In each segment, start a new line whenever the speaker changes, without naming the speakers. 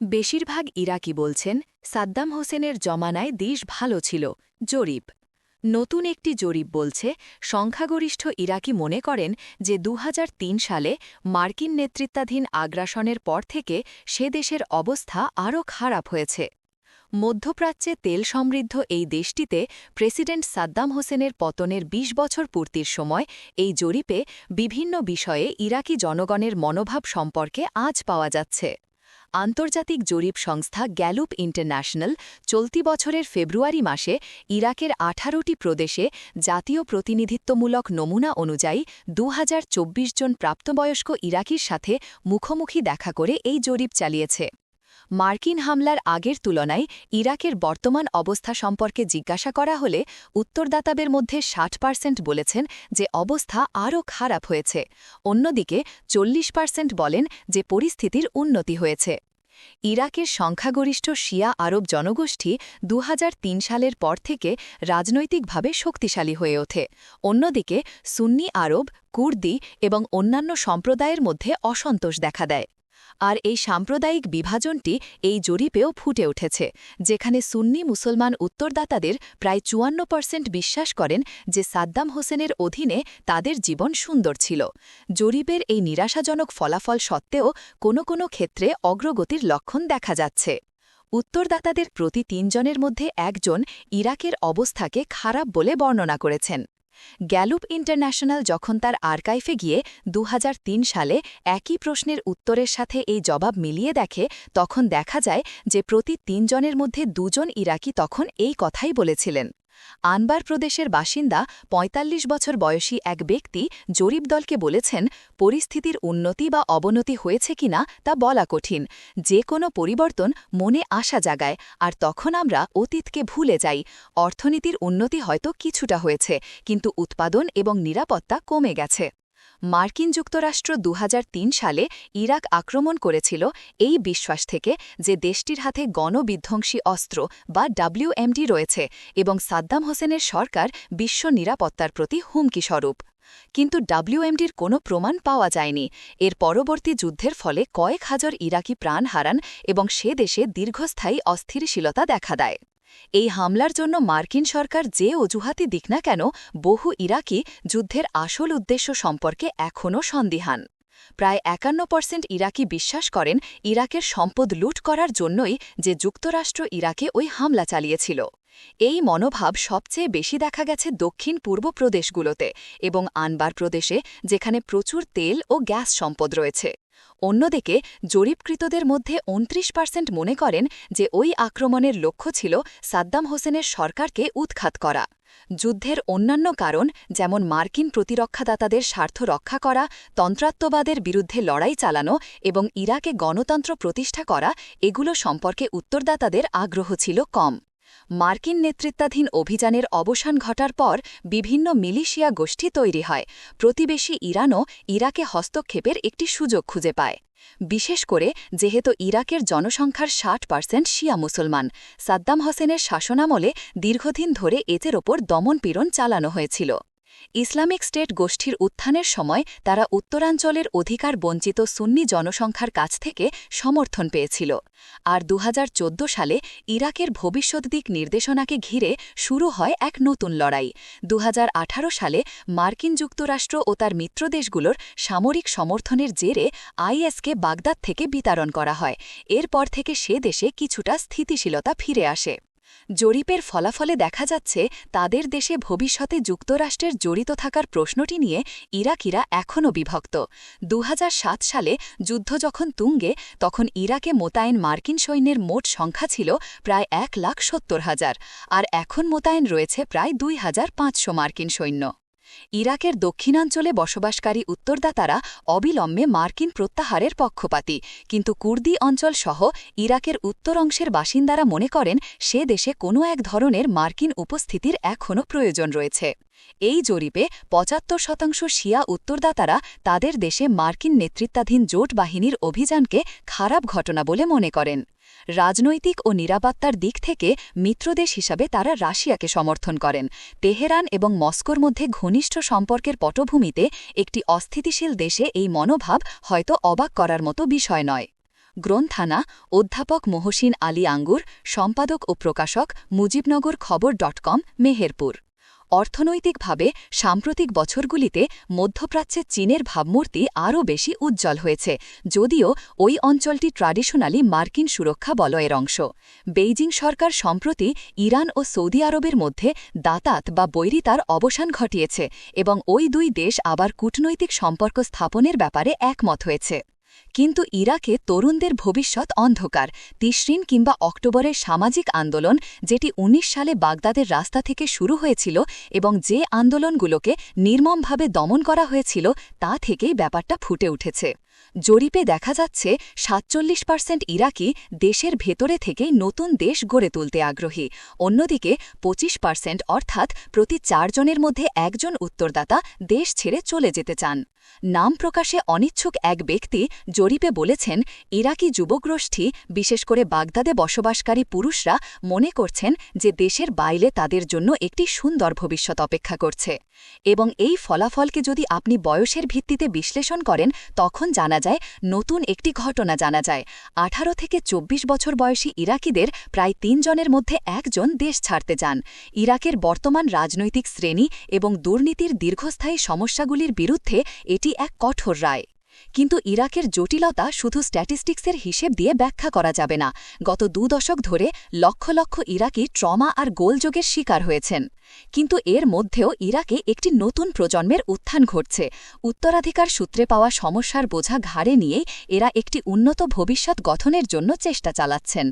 বেশিরভাগ ইরাকি বলছেন, সাদ্দাম হোসেনের জমানায় দেশ ভালো ছিল, জরিপ। নতুন একটি জরিপ বলছে, সংখ্যাগরিষ্ঠ ইরাকি মনে করেন যে দুহাজার তিন সালে মার্কিন নেতৃত্বাধীন আগ্রাসনের পর থেকে সে দেশের অবস্থা আরও খারাপ হয়েছে। মধ্যপ্রাচ্যে তেল সমৃদ্ধ এই দেশটিতে প্রেসিডেন্ট সাদ্দাম হোসেনের পতনের ২০ বছর পূর্তির সময় এই জরিপে বিভিন্ন বিষয়ে ইরাকি জনগণের মনোভাব সম্পর্কে আজ পাওয়া যাচ্ছে। আন্তর্জাতিক জরিপ সংস্থা গ্যালুপ ইন্টারন্যাশনাল চলতি বছরের ফেব্রুয়ারি মাসে ইরাকের আঠারোটি প্রদেশে জাতীয় প্রতিনিধিত্বমূলক নমুনা অনুযায়ী দু হাজার চব্বিশ জন প্রাপ্তবয়স্ক ইরাকির সাথে মুখোমুখি দেখা করে এই জরিপ চালিয়েছে। মার্কিন হামলার আগের তুলনায় ইরাকের বর্তমান অবস্থা সম্পর্কে জিজ্ঞাসা করা হলে উত্তরদাতাদের মধ্যে ষাট পার্সেন্ট বলেছেন যে অবস্থা আরও খারাপ হয়েছে। অন্যদিকে চল্লিশ পার্সেন্ট বলেন যে পরিস্থিতির উন্নতি হয়েছে। ইরাকের সংখ্যাগরিষ্ঠ শিয়া আরব জনগোষ্ঠী দু হাজার তিন সালের পর থেকে রাজনৈতিকভাবে শক্তিশালী হয়ে ওঠে। অন্যদিকে সুন্নি আরব, কুর্দি এবং অন্যান্য সম্প্রদায়ের মধ্যে অসন্তোষ দেখা দেয়। আর এই সাম্প্রদায়িক বিভাজনটি এই জরিপেও ফুটে উঠেছে, যেখানে সুন্নি মুসলমান উত্তরদাতাদের প্রায় চুয়ান্ন পার্সেন্ট বিশ্বাস করেন যে সাদ্দাম হোসেনের অধীনে তাদের জীবন সুন্দর ছিল। জরিপের এই নিরাশাজনক ফলাফল সত্ত্বেও কোনো কোনো ক্ষেত্রে অগ্রগতির লক্ষণ দেখা যাচ্ছে। উত্তরদাতাদের প্রতি তিনজনের মধ্যে একজন ইরাকের অবস্থাকে খারাপ বলে বর্ণনা করেছেন। গ্যালুপ ইন্টারন্যাশনাল যখন তার আর্কাইফে গিয়ে দুহাজার তিন সালে একই প্রশ্নের উত্তরের সাথে এই জবাব মিলিয়ে দেখে, তখন দেখা যায় যে প্রতি তিনজনের মধ্যে দুজন ইরাকি তখন এই কথাই বলেছিলেন। আনবার প্রদেশের বাসিন্দা ৪৫ বছর বয়সী এক ব্যক্তি জরিপ দলকে বলেছেন, পরিস্থিতির উন্নতি বা অবনতি হয়েছে কিনা তা বলা কঠিন। যে কোনো পরিবর্তন মনে আশা জাগায়, আর তখন আমরা অতীতকে ভুলে যাই। অর্থনীতির উন্নতি হয়তো কিছুটা হয়েছে, কিন্তু উৎপাদন এবং নিরাপত্তা কমে গেছে। মার্কিন যুক্তরাষ্ট্র দুহাজার তিন সালে ইরাক আক্রমণ করেছিল এই বিশ্বাস থেকে যে দেশটির হাতে গণবিধ্বংসী অস্ত্র বা ডাব্লিউএমডি রয়েছে এবং সাদ্দাম হোসেনের সরকার বিশ্ব নিরাপত্তার প্রতি হুমকি স্বরূপ কিন্তু ডাব্লিউএমডির কোনো প্রমাণ পাওয়া যায়নি। এর পরবর্তী যুদ্ধের ফলে কয়েক হাজার ইরাকি প্রাণ হারান এবং সে দেশে দীর্ঘস্থায়ী অস্থিরশীলতা দেখা দেয়। এই হামলার জন্য মার্কিন সরকার যে অজুহাতি দিক না কেন, বহু ইরাকি যুদ্ধের আসল উদ্দেশ্য সম্পর্কে এখনও সন্দিহান। প্রায় একান্ন পার্সেন্ট ইরাকি বিশ্বাস করেন ইরাকের সম্পদ লুট করার জন্যই যে যুক্তরাষ্ট্র ইরাকে ওই হামলা চালিয়েছিল। এই মনোভাব সবচেয়ে বেশি দেখা গেছে দক্ষিণ পূর্ব প্রদেশগুলোতে এবং আনবার প্রদেশে, যেখানে প্রচুর তেল ও গ্যাস সম্পদ রয়েছে। অন্যদিকে, জরিপকৃতদের মধ্যে উনত্রিশ পার্সেন্ট মনে করেন যে ওই আক্রমণের লক্ষ্য ছিল সাদ্দাম হোসেনের সরকারকে উৎখাত করা। যুদ্ধের অন্যান্য কারণ যেমন মার্কিন প্রতিরক্ষাদাতাদের স্বার্থ রক্ষা করা তন্ত্রাত্মবাদের বিরুদ্ধে লড়াই চালানো এবং ইরাকে গণতন্ত্র প্রতিষ্ঠা করা, এগুলো সম্পর্কে উত্তরদাতাদের আগ্রহ ছিল কম। মার্কিন নেতৃত্বাধীন অভিযানের অবসান ঘটার পর বিভিন্ন মিলিশিয়া গোষ্ঠী তৈরি হয়। প্রতিবেশী ইরানও ইরাকে হস্তক্ষেপের একটি সুযোগ খুঁজে পায়। বিশেষ করে যেহেতু ইরাকের জনসংখ্যার ষাট পার্সেন্ট শিয়া মুসলমান, সাদ্দাম হোসেনের শাসনামলে দীর্ঘদিন ধরে এদের ওপর দমনপীড়ন চালানো হয়েছিল। ইসলামিক স্টেট গোষ্ঠীর উত্থানের সময় তারা উত্তরাঞ্চলের অধিকার বঞ্চিত সুন্নি জনসংখ্যার কাছ থেকে সমর্থন পেয়েছিল। আর দুহাজার চোদ্দ সালে ইরাকের ভবিষ্যৎ দিক নির্দেশনাকে ঘিরে শুরু হয় এক নতুন লড়াই। দুহাজার আঠারো সালে মার্কিন যুক্তরাষ্ট্র ও তার মিত্রদেশগুলোর সামরিক সমর্থনের জেরে আইএসকে বাগদাদ থেকে বিতরণ করা হয়। এরপর থেকে সে দেশে কিছুটা স্থিতিশীলতা ফিরে আসে। জরিপের ফলাফলে দেখা যাচ্ছে, তাদের দেশে ভবিষ্যতে যুক্তরাষ্ট্রের জড়িত থাকার প্রশ্নটি নিয়ে ইরাকিরা এখনও বিভক্ত। দুহাজার সাত সালে যুদ্ধ যখন তুঙ্গে, তখন ইরাকে মোতায়েন মার্কিন সৈন্যের মোট সংখ্যা ছিল প্রায় এক লাখ সত্তর হাজার, আর এখন মোতায়েন রয়েছে প্রায় দুই হাজার পাঁচশো মার্কিন সৈন্য। ইরাকের দক্ষিণাঞ্চলে বসবাসকারী উত্তরদাতারা অবিলম্বে মার্কিন প্রত্যাহারের পক্ষপাতী। কিন্তু কুর্দি অঞ্চল সহ ইরাকের উত্তর অংশের বাসিন্দারা মনে করেন, সে দেশে কোনো এক ধরনের মার্কিন উপস্থিতির এখনও প্রয়োজন রয়েছে। এই জরিপে পঁচাত্তর শতাংশ শিয়া উত্তরদাতারা তাদের দেশে মার্কিন নেতৃত্বাধীন জোট বাহিনীর অভিযানকে খারাপ ঘটনা বলে মনে করেন। রাজনৈতিক ও নিরাপত্তার দিক থেকে মিত্রদেশ হিসাবে তারা রাশিয়াকে সমর্থন করেন। তেহরান এবং মস্কোর মধ্যে ঘনিষ্ঠ সম্পর্কের পটভূমিতে একটি অস্থিতিশীল দেশে এই মনোভাব হয়তো অবাক করার মতো বিষয় নয়। গ্রন্থানা, অধ্যাপক মহসিন আলী আঙ্গুর, সম্পাদক ও প্রকাশক মুজিবনগর খবর ডট কম, মেহেরপুর। অর্থনৈতিকভাবে সাম্প্রতিক বছরগুলিতে মধ্যপ্রাচ্যে চীনের ভাবমূর্তি আরও বেশি উজ্জ্বল হয়েছে, যদিও ওই অঞ্চলটি ট্র্যাডিশনালি মার্কিন সুরক্ষা বলয়ের অংশ। বেইজিং সরকার সম্প্রতি ইরান ও সৌদি আরবের মধ্যে দাতাত বা বৈরিতার অবসান ঘটিয়েছে এবং ওই দুই দেশ আবার কূটনৈতিক সম্পর্ক স্থাপনের ব্যাপারে একমত হয়েছে। কিন্তু ইরাকে তরুণদের ভবিষ্যৎ অন্ধকার। তিসরিন কিংবা অক্টোবরের সামাজিক আন্দোলন, যেটি ১৯ সালে বাগদাদের রাস্তা থেকে শুরু হয়েছিল এবং যে আন্দোলনগুলোকে নির্মমভাবে দমন করা হয়েছিল, তা থেকেই ব্যাপারটা ফুটে উঠেছে। জরিপে দেখা যাচ্ছে, সাতচল্লিশ পার্সেন্ট ইরাকি দেশের ভেতরে থেকেই নতুন দেশ গড়ে তুলতে আগ্রহী। অন্যদিকে ২৫ পার্সেন্ট অর্থাৎ প্রতি চারজনের মধ্যে একজন উত্তরদাতা দেশ ছেড়ে চলে যেতে চান। নাম প্রকাশে অনিচ্ছুক এক ব্যক্তি জরিপে বলেছেন, ইরাকি যুবগোষ্ঠী, বিশেষ করে বাগদাদে বসবাসকারী পুরুষরা, মনে করছেন যে দেশের বাইরে তাদের জন্য একটি সুন্দর ভবিষ্যৎ অপেক্ষা করছে। এবং এই ফলাফলকে যদি আপনি বয়সের ভিত্তিতে বিশ্লেষণ করেন, তখন জানা যায়, নতুন একটি ঘটনা জানা যায়। আঠারো থেকে ২৪ বছর বয়সী ইরাকিদের প্রায় তিনজনের মধ্যে একজন দেশ ছাড়তে চান। ইরাকের বর্তমান রাজনৈতিক শ্রেণি এবং দুর্নীতির দীর্ঘস্থায়ী সমস্যাগুলির বিরুদ্ধে এটি এক কঠোর রায়। কিন্তু ইরাকের জটিলতা শুধু স্ট্যাটিস্টিক্সের হিসেব দিয়ে ব্যাখ্যা করা যাবে না। গত দু দশক ধরে লক্ষ লক্ষ ইরাকি ট্রমা আর গোলযোগের শিকার হয়েছেন। কিন্তু এর মধ্যেও ইরাকে একটি নতুন প্রজন্মের উত্থান ঘটছে। উত্তরাধিকার সূত্রে পাওয়া সমস্যার বোঝা ঘাড়ে নিয়েই এরা একটি উন্নত ভবিষ্যৎ গঠনের জন্য চেষ্টা চালাচ্ছেন।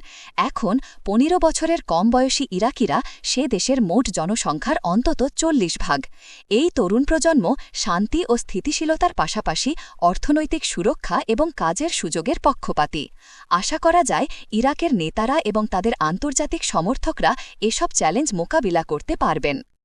এখন পনেরো বছরের কম বয়সী ইরাকিরা সে দেশের মোট জনসংখ্যার অন্তত চল্লিশ ভাগ। এই তরুণ প্রজন্ম শান্তি ও স্থিতিশীলতার পাশাপাশি অর্থনৈতিক সুরক্ষা এবং কাজের সুযোগের পক্ষপাতি। আশা করা যায়, ইরাকের নেতারা এবং তাদের আন্তর্জাতিক সমর্থকরা এসব চ্যালেঞ্জ মোকাবিলা করতে পারবেন।